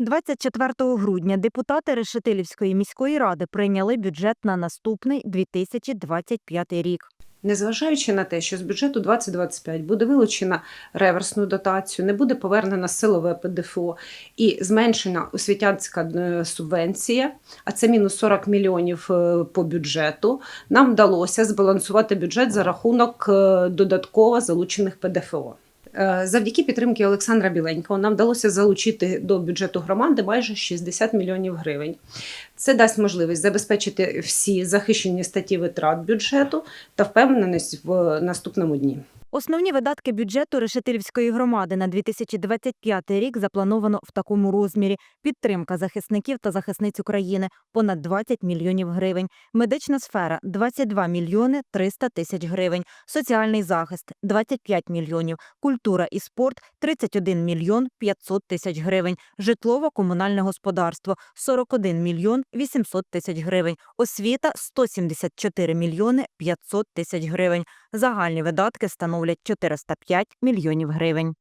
24 грудня депутати Решетилівської міської ради прийняли бюджет на наступний 2025 рік. Незважаючи на те, що з бюджету 2025 буде вилучена реверсну дотацію, не буде повернена силове ПДФО і зменшена освітянська е, субвенція, а це мінус 40 мільйонів е, по бюджету, нам вдалося збалансувати бюджет за рахунок е, додатково залучених ПДФО. Е, Завдяки підтримки Олександра Біленького нам вдалося залучити до бюджету громади майже 60 мільйонів гривень. Це дасть можливість забезпечити всі захищені статті витрат бюджету та впевненість в наступному дні. Основні видатки бюджету Решетилівської громади на 2025 рік заплановано в такому розмірі: підтримка захисників та захисниць України понад 20 мільйонів гривень, медична сфера 22 мільйони 300 тисяч гривень, соціальний захист 25 мільйонів, культура і спорт 31 мільйон 500 тисяч гривень, житлово-комунальне господарство 41 мільйон 800 тисяч гривень, освіта 174 мільйони 500 тисяч гривень. Загальні видатки становлять 405 мільйонів гривень.